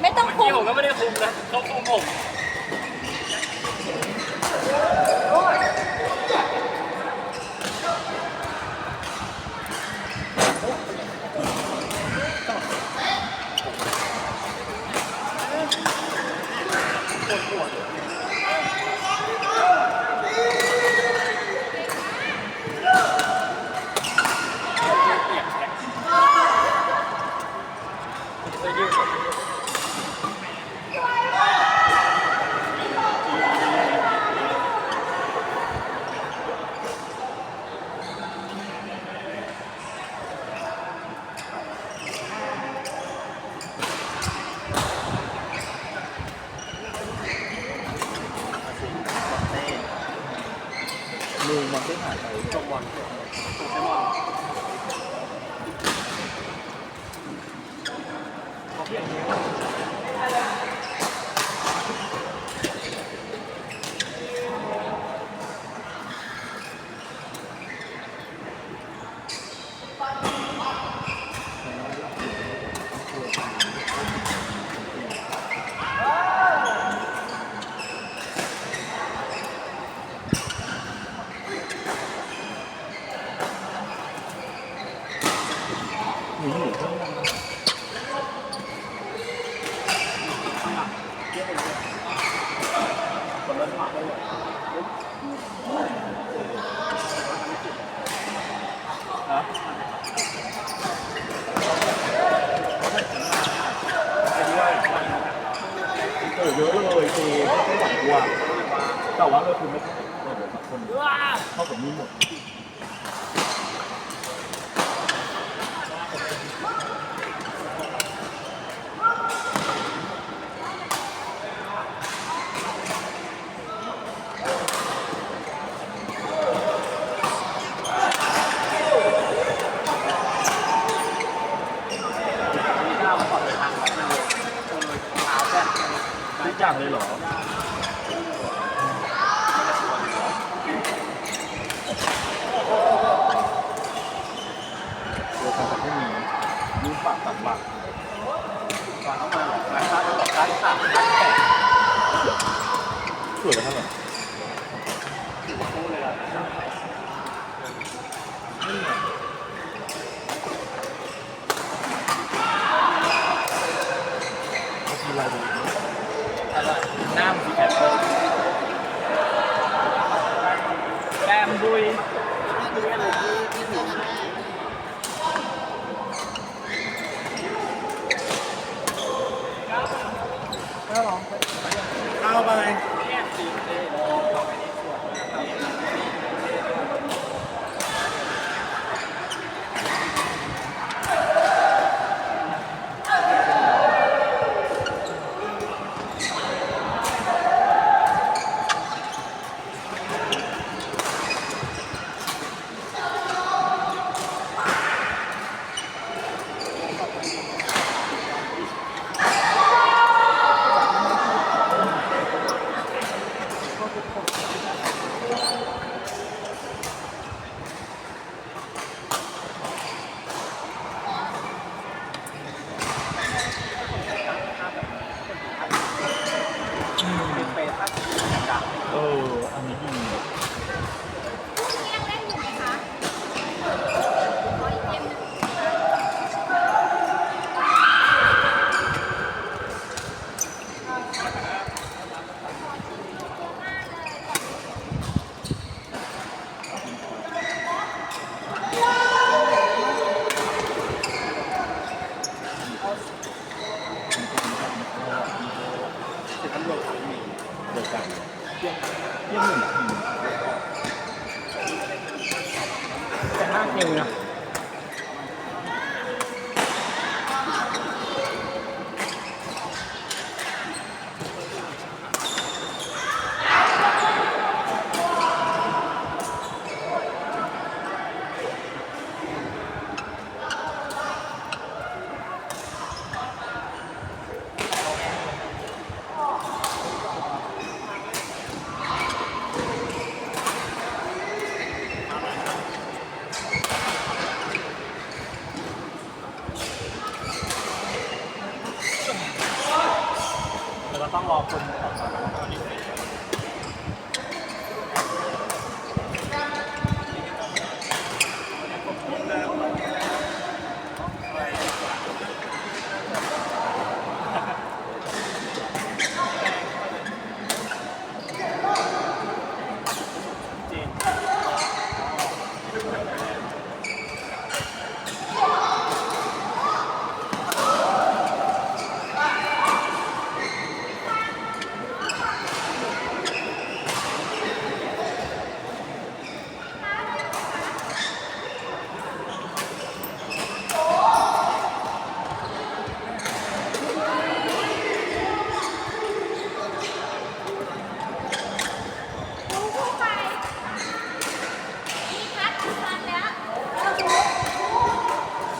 ไม่ต้องคุม ผมก็ไม่ได้คุมนะเขาคุมผมปวดหัว อะเลยคือไม่หวั่กลัวแต่ว่าก็คือไม่เข้ากับคนเข้าแบบนี้หมด 价格也老。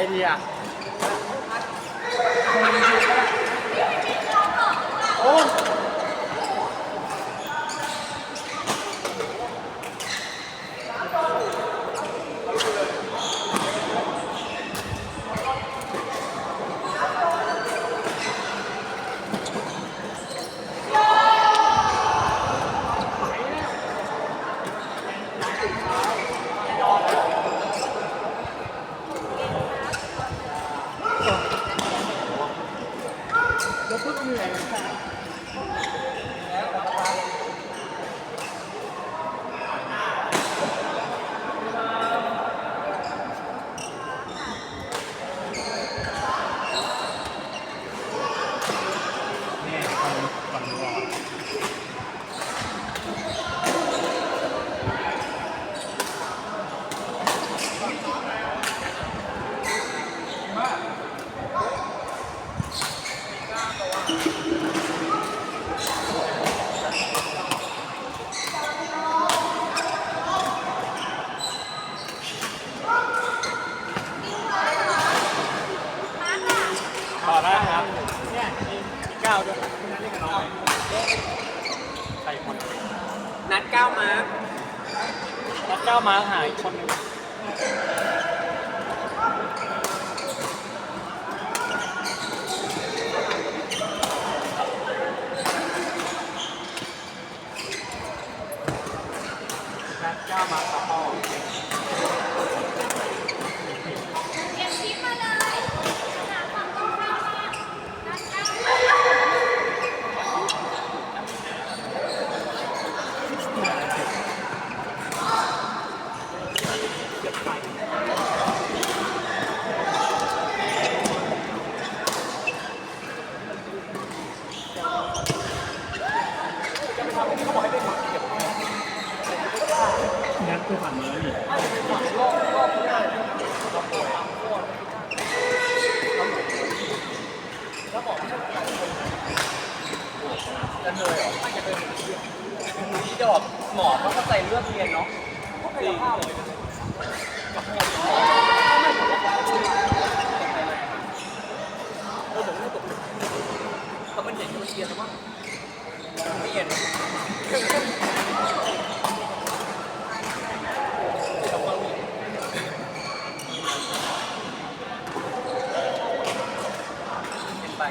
ใครดีอะโอ้ นี่ทำฝั่งนี้ก่อน ต่อได้ครับ เนี่ยมีมีก้าวด้วยคุณนัทเล่นกับน้องไหมใครคน นัดก้าวมา เจ้ามาหายคนนึง นัดก้าวมาครับพ่อ เก็บคลิปมาเลยหาฝั่งตรงข้ามมานัดก้าว นัดไปฝั่งนี้แล้วนี่ จะเหนื่อยเหรอไม่จะเดินที่ดอกหมอ เขาก็ใส่เลือดเรียนเนาะจริงเขาเป็นเด็กที่มันเรียนหรือเปล่าไม่เรียนเป็นไป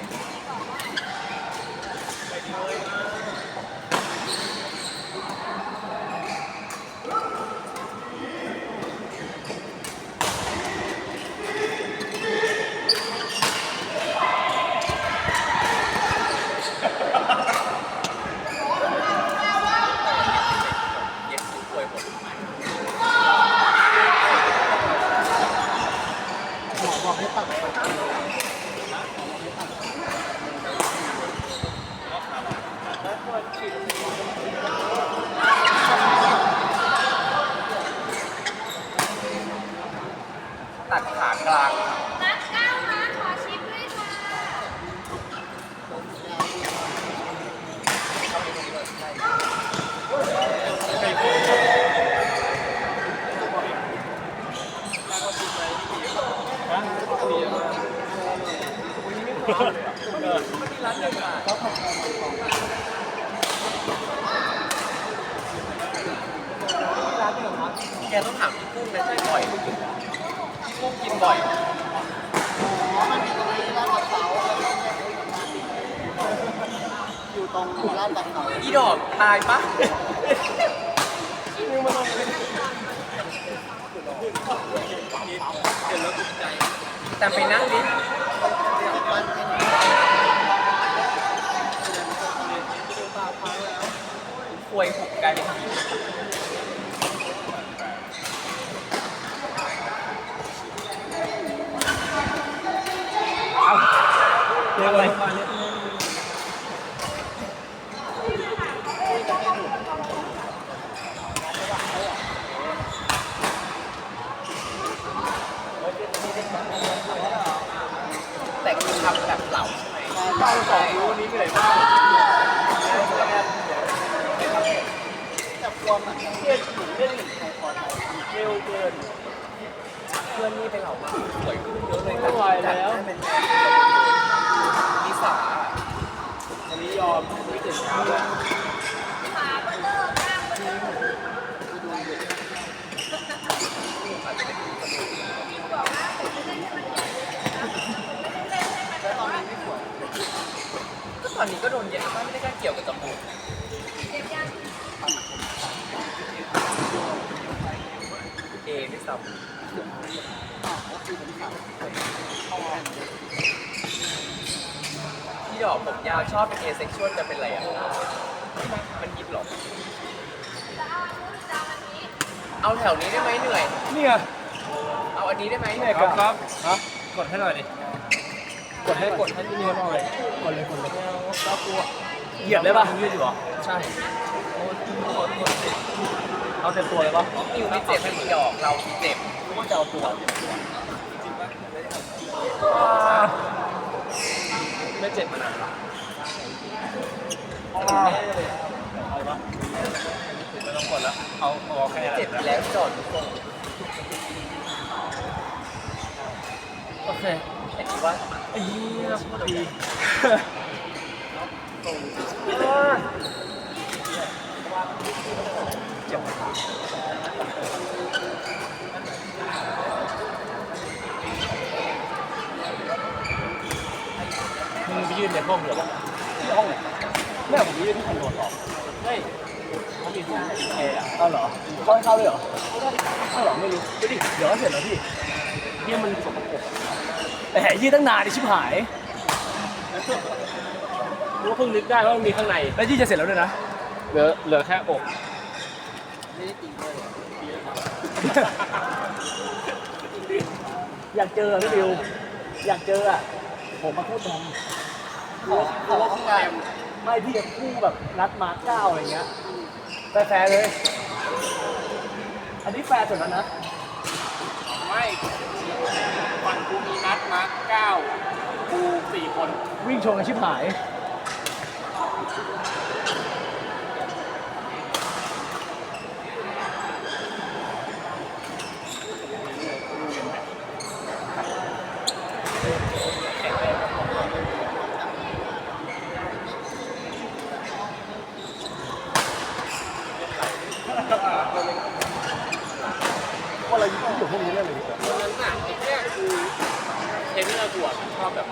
เย็นป่วยหมด หมอบอกให้ตัดไป ตัดขากลาง นัดก้าวมาขอชิปด้วยค่ะ แกต้องถามพี่กุ้งนะที่บ่อยพี่กุ้งกินบ่อยอ๋อมันมีตรงนี้ลาดบักเขาอยู่ตรงลาดบักเขาอีดอกตายปะแต่ไปนั่งดิ มันเป็น ควยหกก ลายเป็นผีเรียกอะไรแต่คือทำแบบเหล่าใช่ไหมเป้าสองรู้นี้เหนื่อยมาก จับรวมอะเที่ยงถึงเล่นหนึ่งใครพอใจเร็วเกินเพื่อนนี่ไปเหล่ามาสวยขึ้นเยอะเลยไม่ไหวแล้วเป็นนิสาอันนี้ยอมไม่เจ็บเท้าเลยขาก็เลิกกล้ามก็เลิกบอกว่าผมไม่ได้ให้มันใหญ่ไม่ได้เล่นให้มันแล้วตอนนี้ก็ตอนนี้ก็โดนเย็นมากไม่ได้แค่เกี่ยวกับจมูก เจ็บยัง เอไม่ซ้อ้าวก็คือผมขาดำที่ดอกผมยาวชอบเป็นเอเซ็กชวลจะเป็นอะไรอะ มันยิบหรอจะเอาอันนู้นจะเอาอันนี้เอาแถวนี้ได้ไหมเหนื่อยนี่ไงเอาอันนี้ได้ไหมนี่ครับครับฮะกดให้หน่อยดิ กดให้กดให้ที่นี่หน่อยกดเลยกดเลยก็กลัวเหยียบได้ป่ะยืดอยู่เหรอ ใช่ เอาเต็มตัวเลยป่ะนิวไม่เจ็บไม่หยอกเราเจ็บรู้ว่าจะเอาตัวไม่เจ็บมานานแล้วเอาปะไม่ต้องกดแล้วเอาเอาแค่นี้และเจ็บแล้วจอดทุกคนโอเคเห็นว่าไอ้เหี้ยพอดีเจ็บ มึงไปยืนในห้องเดี๋ยวบอกในห้องไหนแม่ผมไปยืนที่คอนโดต่อเฮ้ยเขามีห้องแอร์อะเอาเหรอเขาให้เข้าเลยเหรอเอาเหรอไม่รู้ดูดิเดี๋ยวก็เสร็จแล้วพี่ที่มันสกปรกแต่แหยืดตั้งนานดิชิบหายรู้เพิ่งนึกได้ว่ามันมีข้างในแล้วยืดจะเสร็จแล้วด้วยนะเหลือเหลือแค่อกไม่ได้ตีด้วย อยากเจอพี่บิว อยากเจออะ ผมมาพูดตรงขอขอคู่กันไม่พี่จะคู่แบบนัดมาร์คเก้าอะไรเงี้ยแฟร์ๆเลย อันนี้แฟร์สุดแล้วนะ ไม่ฝั่งกูมีนัดมาร์คเก้ากูสี่คน วิ่งชนกันชิบหาย ว่าเราอยู่พวกนี้เล่นอะไรดีกว่า วันนั้นน่ะไอ้เนี่ยคือเทรนเนอร์กูอะ ชอบแบบ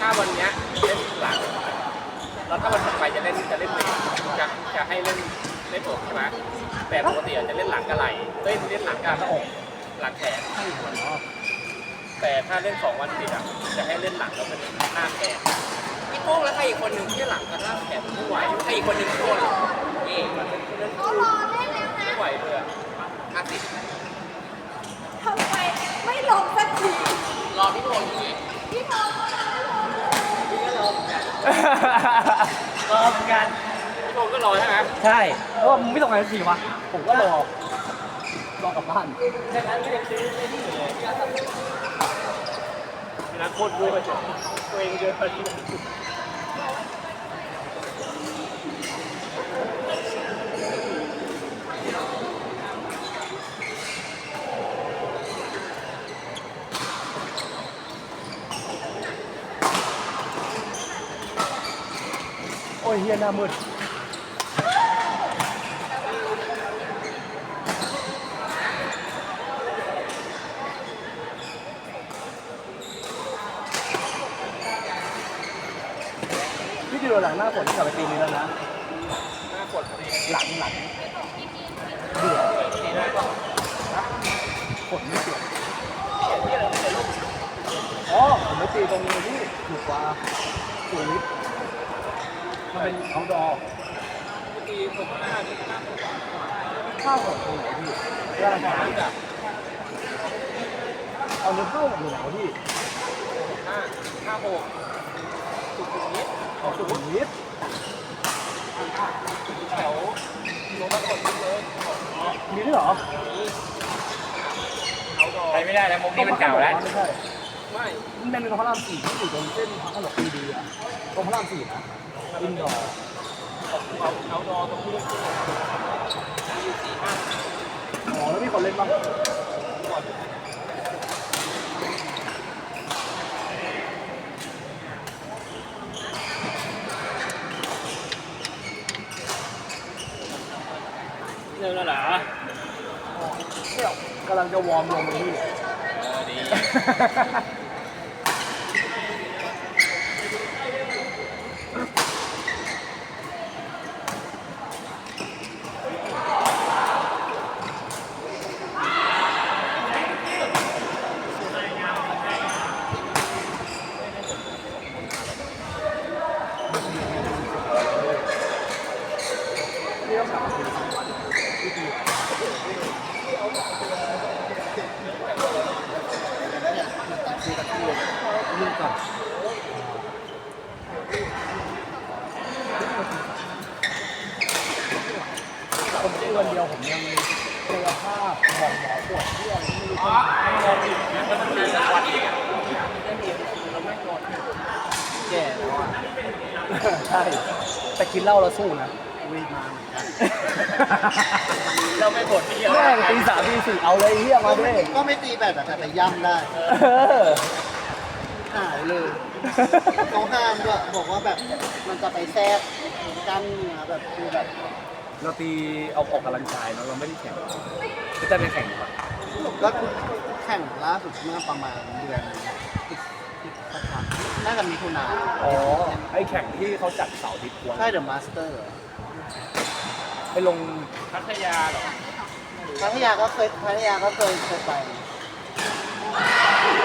ถ้าวันเนี้ยเล่นหลังแล้วถ้าวันถัดไปจะเล่นจะเล่นเบรกจะจะให้เล่นเล่นอกใช่ไหมแต่ปกติอะจะเล่นหลังกับไหล่เล่นเล่นหลังกับหน้าอกหลังแขนแต่ถ้าเล่นสองวันติดอะจะให้เล่นหลังแล้วเป็นหน้าแขนพี่โป้งแล้วใครอีกคนหนึ่งที่หลังกับหน้าแขนไม่ไหวใครอีกคนหนึ่งที่โดนเย่มันเป็นคนนั้นเขารอเล่นแล้วนะไม่ไหวเลยอะห้าสิบทำไมไม่ลงสักทีรอพี่โทนอยู่ รอเหมือนกันผมก็รอใช่ไหมใช่เพราะว่ามึงไม่ต้องกานสี่วะผมก็รอรอกลับบ้านแค่นั้นก็ยังซื้อไม่ได้เลยเป็นนักโคตรด้วยเฉยตัวเองเดินไปที่ไหนโอ้ย เฮียหน้ามืดพี่ดิวหลังหน้าฝนกลับไปปีนี้แล้วนะหน้ากดพอดีหลังหลังเบื่อฝนไม่เกี่ยวอ๋อผมไปตีตรงนี้ที่ถูกกว่าสูนิด มันเป็นเอาดอตีผมหน้าที่หน้าผมข้าวของตรงไหนพี่เรื่องอะไรนะเอาเนื้อข้าวของอยู่ไหนวะพี่หน้าหน้าหกสุดตรงนี้เอาสูนิดแถวลงมากดเลยมีด้วยเหรอเอาดอไปไม่ได้แล้วมุมนี้มันเก่าแล้วไม่ใช่ไม่มันเป็นพระรามสี่ที่อยู่ตรงเส้นพระขนมปีดีอะตรงพระรามสี่นะ อินดอร์เอาเอาดอตรงนี้อ๋อแล้วมีคนเล่นบ้างเร็วแล้วเหะอเที่ยกำลังจะวอร์มลงเลยนี่ เออดี ยืนก่อนผมเดือนเดียวผมยังกายภาพหมอหมอปวดเที่ยอะไม่รู้อ๋อรออีกนะก็ต้องมีสักวันอีกอะแก่แล้วอะใช่แต่กินเหล้าแล้วสู้นะวีมาเหมือนกันเราไม่บ่นที่แม่งตีสามตีสี่เอาเลยเฮียมาเลยก็ไม่ตีแบบแต่แต่ย่ำได้ หายเลยเขาห้ามด้วยบอกว่าแบบมันจะไปแทรกกล้ามเนื้อแบบคือแบบเราตีเอาออกกำลังกายเนอะเราไม่ได้แข่งก็จะไปแข่งดีกว่าก็คือแข่งล่าสุดเมื่อประมาณเดือนอีกอีกสักพักน่าจะมีทุนาอ๋อไอแข่งที่เขาจัดเสาร์อาทิตย์กวนใช่เดอะมาสเตอร์ไปลงพัทยาเหรอพัทยาก็เคยพัทยาก็เคยเคยไป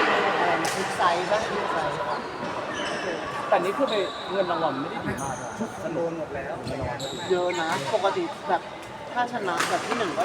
อะไรนะ ทุกไซส์ป่ะทุกไซส์แต่นี้คือไปเงินรางวัลไม่ได้ดีมากเลยสนุกหมดแล้วเงินรางวัลไม่ดีเยอะนะ ปกติแบบถ้าชนะแบบที่หนึ่งก็